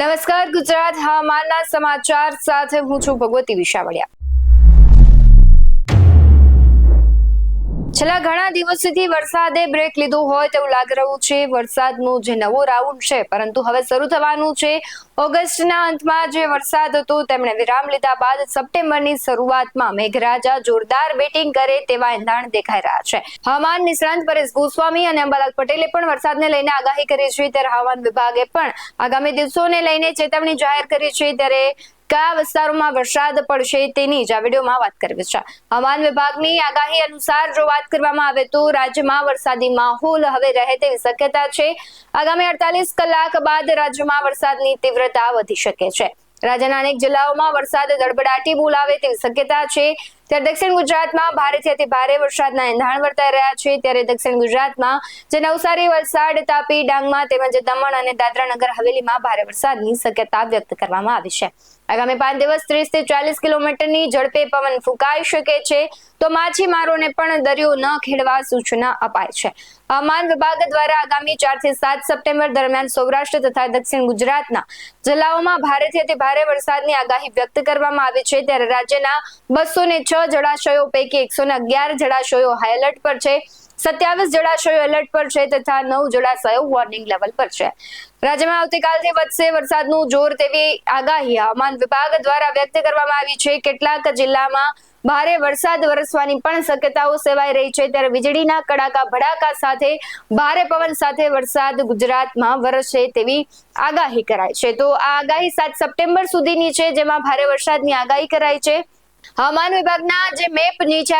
નમસ્કાર ગુજરાત હવામાનના સમાચાર સાથે હું છું ભગવતી વિશાવડિયા. છેલ્લા ઘણા દિવસોથી વરસાદે બ્રેક લીધો હોય તેવું લાગી રહ્યું છે. વરસાદનો જે નવો રાઉન્ડ છે, પરંતુ હવે શરૂ થવાનું છે. ઓગસ્ટના અંતમાં જે વરસાદ હતો, તેમણે વિરામ લીધા બાદ સપ્ટેમ્બરની શરૂઆતમાં મેઘરાજા જોરદાર બેટિંગ કરે તેવા એંધાણ દેખાઈ રહ્યા છે. હવામાન નિષ્ણાંત પરેશ ગોસ્વામી અને અંબાલાલ પટેલે પણ વરસાદને લઈને આગાહી કરી છે. ત્યારે હવામાન વિભાગે પણ આગામી દિવસોને લઈને ચેતવણી જાહેર કરી છે. ત્યારે કયા વિસ્તારોમાં વરસાદ પડશે તેની જ આ વિડીયોમાં વાત કરવી છે હવામાન વિભાગની આગાહી અનુસાર જો વાત કરવામાં આવે તો રાજ્યમાં વરસાદી માહોલ હવે રહે તેવી શક્યતા છે. આગામી અડતાલીસ કલાક બાદ રાજ્યમાં વરસાદની તીવ્રતા વધી શકે છે. રાજ્યના અનેક જિલ્લાઓમાં વરસાદ દડબડાટી બોલાવે તેવી શક્યતા છે. ત્યારે દક્ષિણ ગુજરાતમાં ભારેથી અતિ ભારે વરસાદના એંધાણ વર્તાઈ રહ્યા છે. ત્યારે દક્ષિણ ગુજરાતમાં જે નવસારી વલસાડ, તાપી, ડાંગમાં તેમજ દમણ અને દાદરા નગર હવેલીમાં ભારે વરસાદની શક્યતા વ્યક્ત કરવામાં આવી છે. આગામી પાંચ દિવસ ત્રીસથી ચાલીસ કિલોમીટરની ઝડપે પવન ફૂંકાઈ શકે છે. તો માછીમારોને પણ દરિયો ન ખેડવા સૂચના અપાય છે. હવામાન વિભાગ દ્વારા આગામી ચારથી સાત સપ્ટેમ્બર દરમિયાન સૌરાષ્ટ્ર તથા દક્ષિણ ગુજરાતના જિલ્લાઓમાં ભારેથી અતિ ભારે વરસાદની આગાહી વ્યક્ત કરવામાં આવી છે. ત્યારે રાજ્યના બસો ને છ જળાશયો પૈકી એકસો અગિયાર જળાશયો હાઈ એલર્ટ પર છે. સત્યાવીસ જળાશયો એલર્ટ પર છે તથા નવ જળાશયો વોર્નિંગ લેવલ પર છે. રાજ્યમાં આવતીકાલથી વધશે વરસાદનું જોર તેવી આગાહી. હવામાન વિભાગ દ્વારા વ્યક્ત કરવામાં આવી છે કેટલાક જિલ્લામાં ભારે વરસાદ વરસવાની પણ શક્યતાઓ સેવાઈ રહી છે. ત્યારે વીજળીના કડાકા ભડાકા સાથે ભારે પવન સાથે વરસાદ ગુજરાતમાં વરસશે તેવી આગાહી કરાય છે. તો આ આગાહી સાત સપ્ટેમ્બર સુધીની છે, જેમાં ભારે વરસાદની આગાહી કરાઈ છે. હવામાન વિભાગના જે મેપ નીચે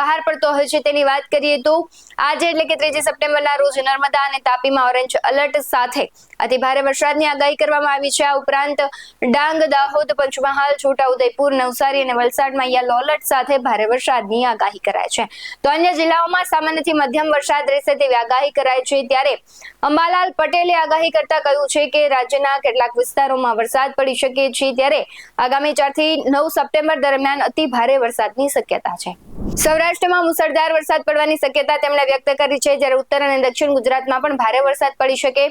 બહાર પડતો હોય છે તેની વાત કરીએ તો આજે એટલે કે ત્રીજી સપ્ટેમ્બરના રોજ નર્મદા અને તાપીમાં ઓરેન્જ અલર્ટ સાથે અતિ વરસાદની આગાહી કરવામાં આવી છે. આ ઉપરાંત ડાંગ, દાહોદ, પંચમહાલ, છોટાઉદેપુર, નવસારી અને વલસાડમાં યલો અલર્ટ સાથે ભારે વરસાદની આગાહી કરાય છે. તો અન્ય જિલ્લાઓમાં સામાન્યથી મધ્યમ વરસાદ રહેશે તેવી આગાહી કરાય છે. ત્યારે અંબાલાલ પટેલે આગાહી કરતા કહ્યું છે કે રાજ્યના કેટલાક વિસ્તારોમાં વરસાદ પડી શકે છે. ત્યારે આગામી ચારથી નવ સપ્ટેમ્બર દરમિયાન અતિ ભારે વરસાદની શક્યતા છે. સૌરાષ્ટ્રમાં મુસળધાર વરસાદ પડવાની શક્યતા તેમણે વ્યક્ત કરી છે. જ્યારે ઉત્તર અને દક્ષિણ ગુજરાતમાં પણ ભારે વરસાદ પડી શકે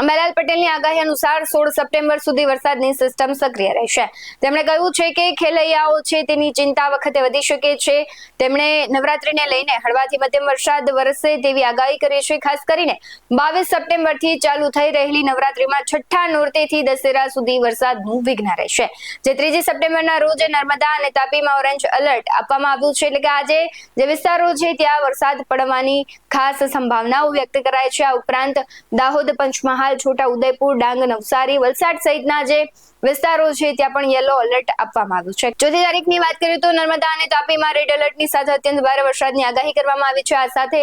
અંબાલાલ પટેલની આગાહી અનુસાર સોળ સપ્ટેમ્બર સુધી વરસાદની સિસ્ટમ સક્રિય રહેશે. તેમણે કહ્યું છે કે ખેલૈયાઓ છે તેની ચિંતા વખતે વધી શકે છે. તેમણે નવરાત્રીને લઈને હળવાથી મધ્યમ વરસાદ વરસશે તેવી આગાહી કરી છે. ખાસ કરીને બાવીસ સપ્ટેમ્બરથી ચાલુ થઈ રહેલી નવરાત્રીમાં છઠ્ઠા નોરતેથી દશેરા સુધી વરસાદનું વિઘ્ન રહેશે. જે ત્રીજી સપ્ટેમ્બરના રોજ નર્મદા અને તાપીમાં ઓરેન્જ એલર્ટ આપવામાં આવ્યું છે. એટલે કે આજે જે વિસ્તારો છે ત્યાં વરસાદ પડવાની ખાસ સંભાવનાઓ વ્યક્ત કરાય છે. આ ઉપરાંત દાહોદ પંચમહાલ હાલ છોટા ઉદયપુર, ડાંગ, નવસારી, વલસાડ સહિતના જે વિસ્તારો છે, ત્યાં પણ યલો એલર્ટ આપવામાં આવ્યું છે. ચોથી તારીખની વાત કરીએ તો નર્મદા અને તાપીમાં રેડ એલર્ટની સાથે અત્યંત ભારે વરસાદની આગાહી કરવામાં આવી છે. આ સાથે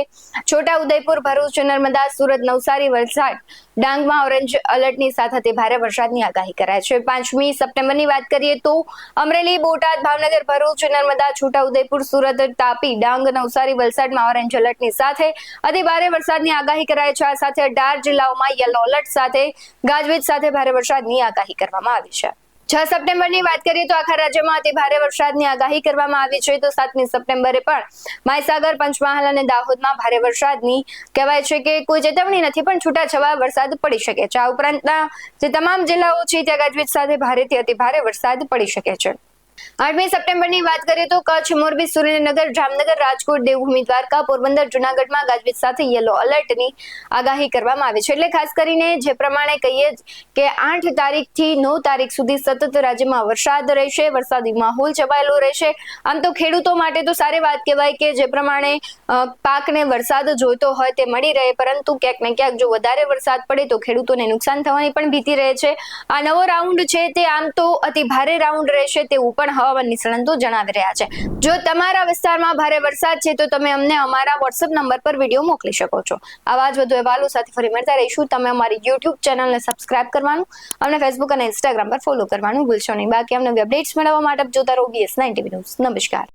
છોટા ઉદયપુર, ભરૂચ, નર્મદા, સુરત, નવસારી, વલસાડ ડાંગમાં ઓરેન્જ અલર્ટની સાથે ભારે વરસાદની આગાહી કરાય છે. પાંચમી સપ્ટેમ્બરની વાત કરીએ તો અમરેલી, બોટાદ, ભાવનગર, ભરૂચ, નર્મદા છોટાઉદેપુર સુરત, તાપી, ડાંગ, નવસારી, વલસાડમાં ઓરેન્જ અલર્ટની સાથે અતિ ભારે વરસાદની આગાહી કરાય છે. આ સાથે અઢાર જિલ્લાઓમાં યલો અલર્ટ સાથે ગાજવીજ સાથે ભારે વરસાદની આગાહી કરવામાં આવી છે. છ સપ્ટેમ્બરની વાત કરીએ તો આખા રાજ્યમાં અતિ ભારે વરસાદની આગાહી કરવામાં આવી છે. તો સાતમી સપ્ટેમ્બરે પણ મહીસાગર, પંચમહાલ અને દાહોદમાં ભારે વરસાદની કહેવાય છે કે કોઈ ચેતવણી નથી, પણ છૂટાછવાયા વરસાદ પડી શકે છે. આ ઉપરાંતના જે તમામ જિલ્લાઓ છે, ત્યાં ગાજવીજ સાથે ભારેથી અતિ ભારે વરસાદ પડી શકે છે. આઠમી સપ્ટેમ્બરની વાત કરીએ તો કચ્છ, મોરબી, સુરેન્દ્રનગર, જામનગર, રાજકોટ, દેવભૂમિ દ્વારકા, પોરબંદર, જુનાગઢમાં ગાજવીજ સાથે યલો એલર્ટની આગાહી કરવામાં આવી છે. એટલે ખાસ કરીને જે પ્રમાણે કહીએ કે આઠ તારીખથી નવ તારીખ સુધી સતત રાજ્યમાં વરસાદ રહેશે, વરસાદી માહોલ છવાયેલો રહેશે. આમ તો ખેડૂતો માટે તો સારી વાત કહેવાય કે જે પ્રમાણે પાકને વરસાદ જોઈતો હોય તે મળી રહે, પરંતુ ક્યાંક ને ક્યાંક જો વધારે વરસાદ પડે તો ખેડૂતોને નુકસાન થવાની પણ ભીતિ રહે છે. આ નવો રાઉન્ડ છે તે આમ તો અતિ ભારે રાઉન્ડ રહેશે તેવું પણ હવામાન નિષ્ણાંતો જણાવી રહ્યા છે. જો તમારા વિસ્તારમાં ભારે વરસાદ છે, તો તમે અમને અમારા વોટ્સઅપ નંબર પર વીડિયો મોકલી શકો છો. આવા જ વધુ અહેવાલો સાથે ફરી મળતા રહીશું. તમે અમારી યુટ્યુબ ચેનલને સબસ્ક્રાઇબ કરવાનું અમને ફેસબુક અને ઇન્સ્ટાગ્રામ પર ફોલો કરવાનું ભૂલશો નહીં. બાકી અમને અપડેટ્સ મેળવવા માટે જોતા રહો બીએસ નાઇન ટીવી ન્યૂઝ નમસ્કાર.